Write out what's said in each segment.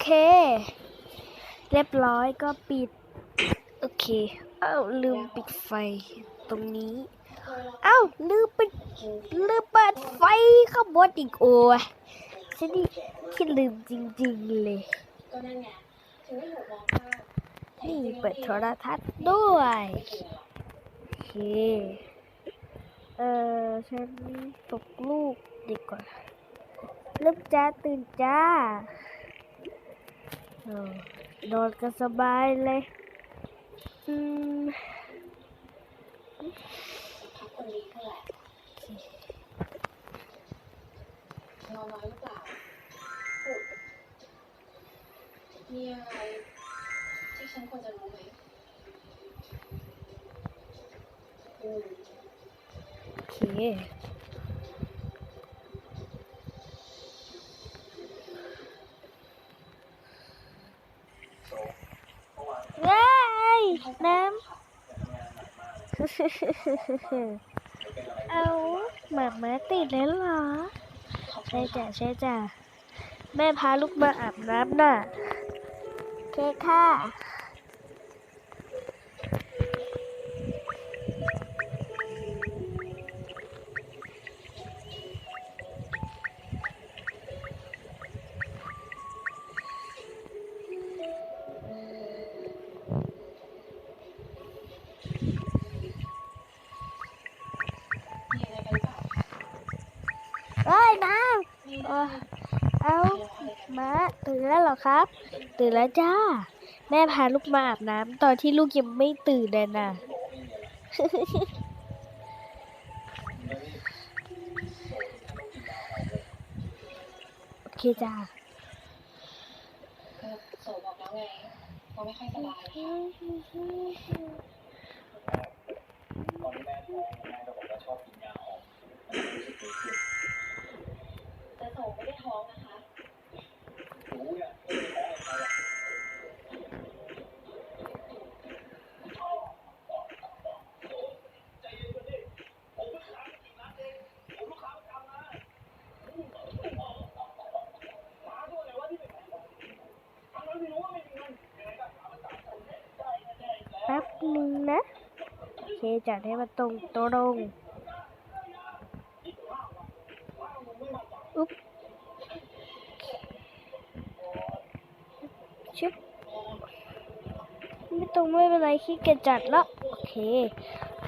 เค เรียบร้อยก็ปิด โอเคเอ้าลืมปิดไฟตรงนี้เอ้าลืมปิดลืมเปิดไฟข้างบนอีกโอ้ยฉันนี่คิดลืมจริงๆเลยก็นั่นไงถึงได้หกโมองข้ามนี่เปิดโทรทัศน์ด้วยโอเคเออฉันปลุกลูกดีกว่าลูกจ้าตื่นจ้าเออ นอนกันสบายเลยอืมพักคนนี้เท่าไหร่นอนน้อยหรือเปล่ามีอะไรที่ฉันควรจะรู้ไหมอืมโอเค เย้ยน้ำ เอาหมาม้าติดแล้วเหรอ ใช่จ้ะใช่จ้ะแม่พาลูกมาอาบน้ำน่ะ โอเคค่ะ เออเอามาตื่นแล้วหรอครับ ตื่นแล้วจ้า แม่พาลูกมาอาบน้ำตอนที่ลูกยังไม่ตื่นเลยน่ะโอเคจ้าก็โสบอกแล้วไงว่าไม่ค่อยสบายตอนที่แม่ท้องแม่ก็บอกว่าชอบกินยาหอมมันรู้สึกดีขึ้น แต่โสไม่ได้ท้องนะคะ รู้เนี่ยไม่ได้ท้องอะไรอะ แป๊บหนึ่งนะ โอเค จัดให้มันตรงตรงอุ๊บชิบไม่ตรงไม่เป็นไรขี้เกียจจัดละโอเค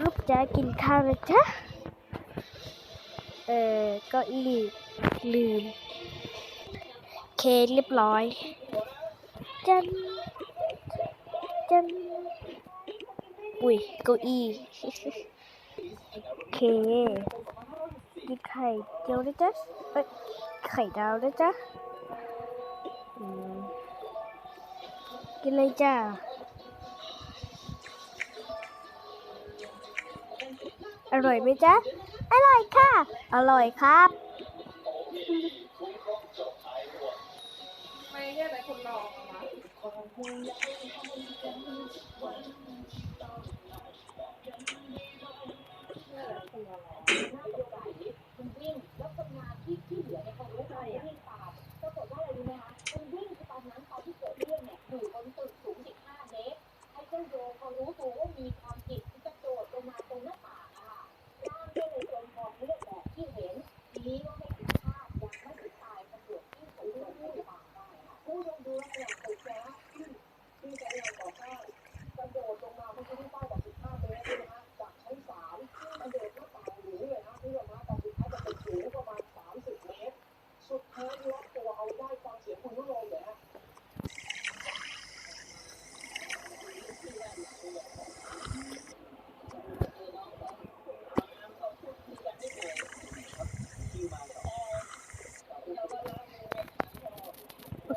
ลูกจะกินข้าวนะจ๊ะเออก็อีลืม เคเรียบร้อย จัน จัน อุ้ยเก้าอี้โอเคกินไข่เจียวด้วยจ้ะเอ้ยไข่ดาวด้วยจ้ะกินเลยจ้าอร่อยไหมจ๊ะ อร่อยค่ะ อร่อยครับ ไม่ใช่แต่คนรอ งนะโอเนี่ยเย้ยเสิ่งที่ไหนอะ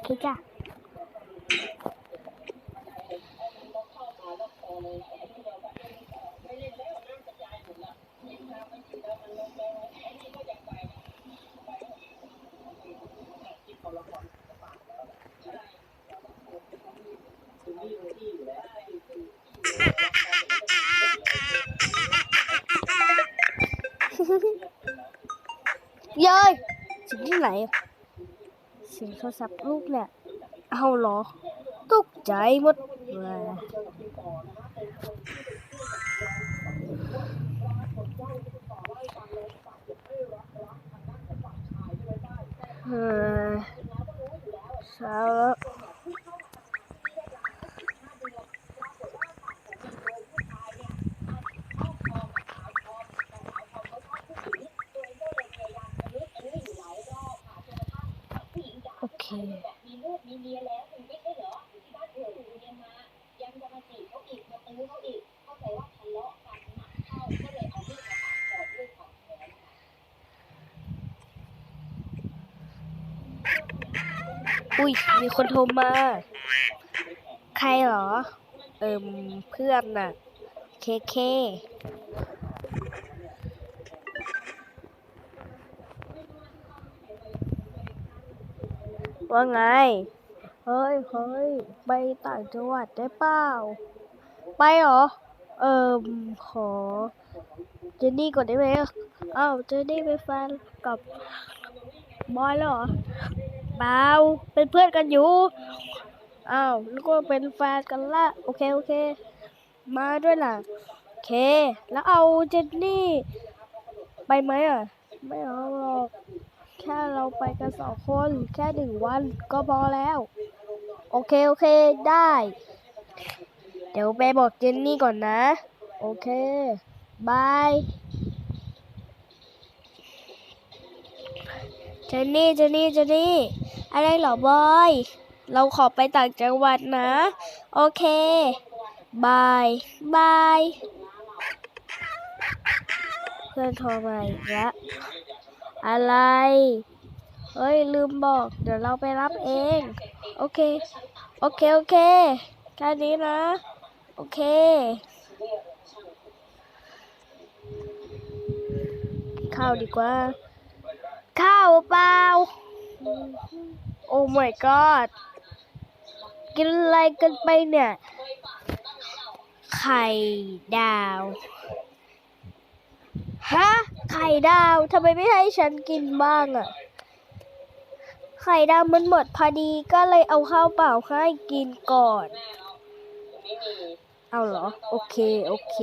ठीक है Dơi, chính này สียงโทรศัพท์ลูกเนี่ยเอาหรอตกใจหมดเลยเออเช้าแล้ว มีลูกมีเมียแล้วคุณไม่ใช่เหรออยู่ที่บ้านเกิดอยู่เรียนมา ยังจะมาจีบเขาอีกมาตื้อเขาอีก เข้าใจว่าทะเลาะกันหนักเข้าก็เลยเอามีดมาปาดคอด้วยความแค้นค่ะอุ้ยมีคนโทรมา ใครเหรอ เอิมเพื่อนน่ะ เคเค ว่าไง เฮ้ยเฮ้ยไปต่างจังหวัดได้เปล่า ไปเหรอ เอิมขอ เจนนี่ก่อนได้ไหมอ้าวเจนนี่เป็นแฟนกับบอยแล้วเหรอเปล่าเป็นเพื่อนกันอยู่อ้าวแล้วก็เป็นแฟนกันละโอเคโอเค มาด้วยล่ะโอเค แล้วเอาเจนนี่ ไปไหมอะ ไม่เอาหรอก ค่เราไปกันสองคนแค่หนึ่งวันก็พอแล้ว โอเค โอเคได้ เดี๋ยวไปบอกเจนนี่ก่อนนะ โอเค บาย เจนนี่ เจนนี่ เจนนี่ อะไรเหรอบอย เราขอไปต่างจังหวัดนะ โอเค บาย บาย เพื่อนโทรมาอีกแล้ว อะไร เฮ้ย ลืมบอก เดี๋ยวเราไปรับเอง โอเค โอเค โอเค แค่นี้นะ โอเค ข้าวดีกว่า ข้าวเปล่า โอ้ my god กินอะไรกันไปเนี่ย ไข่ดาว ฮะ ไข่ดาวทำไมไม่ให้ฉันกินบ้างอะไข่ดาวมันหมดพอดีก็เลยเอาข้าวเปล่าให้กินก่อน เอาเหรอ โอเค โอเค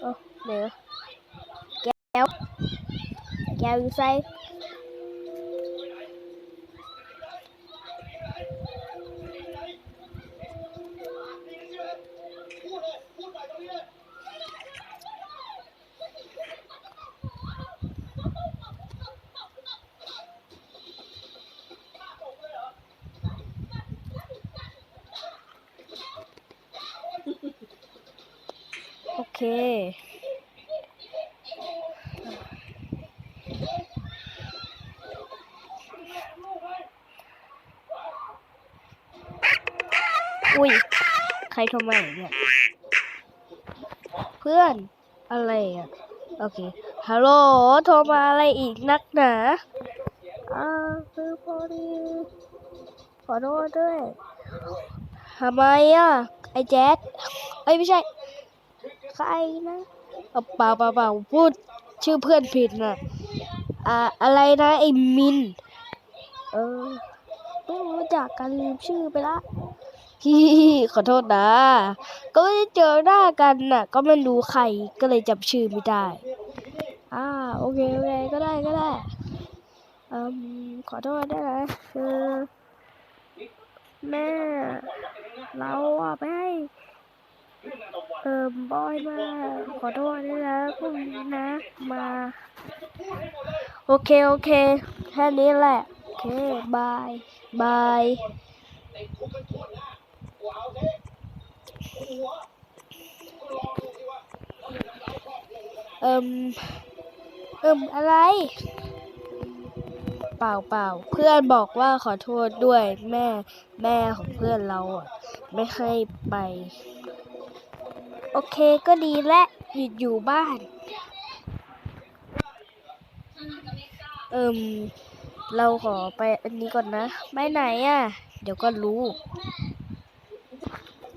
เออเดี๋ยว แก้วแก้วอยู่ไส พูดเลยพูดไปตรงนี้เลย โอเค อุ้ย ใครโทรมาเนี่ย เพื่อนอะไรอะ โอเค ฮัลโหล โทรมาอะไรอีกนักหนา อ่า คือพอดี ขอโทษด้วยทำไมอะ ไอ้แจ๊ดเอ้ย ไม่ใช่ ใครนะเปล่าเปล่าเปล่าพูดชื่อเพื่อนผิดน่ะอ่า อะไรนะ ไอ้มิน เออไม่รู้จักกันลืมชื่อไปละ พี่ขอโทษนะ ก็ไม่ได้เจอหน้ากันน่ะ ก็ไม่รู้ใครก็เลยจำชื่อไม่ได้ อ่าโอเคโอเคก็ได้ก็ได้อืมขอโทษได้วยนะคือแม่ เราอะไปให้เออบอยมา ขอโทษด้วยนะพรุ่งนี้นะมา โอเค โอเค แค่นี้แหละ โอเค บาย บาย เอิมเอิมอะไร เปล่าเปล่าเพื่อนบอกว่าขอโทษด้วยแม่แม่ของเพื่อนเราอะ ไม่ให้ไป โอเคก็ดีและหยุดอยู่บ้าน เอิมเราขอไปอันนี้ก่อนนะ ไปไหนอะ เดี๋ยวก็รู้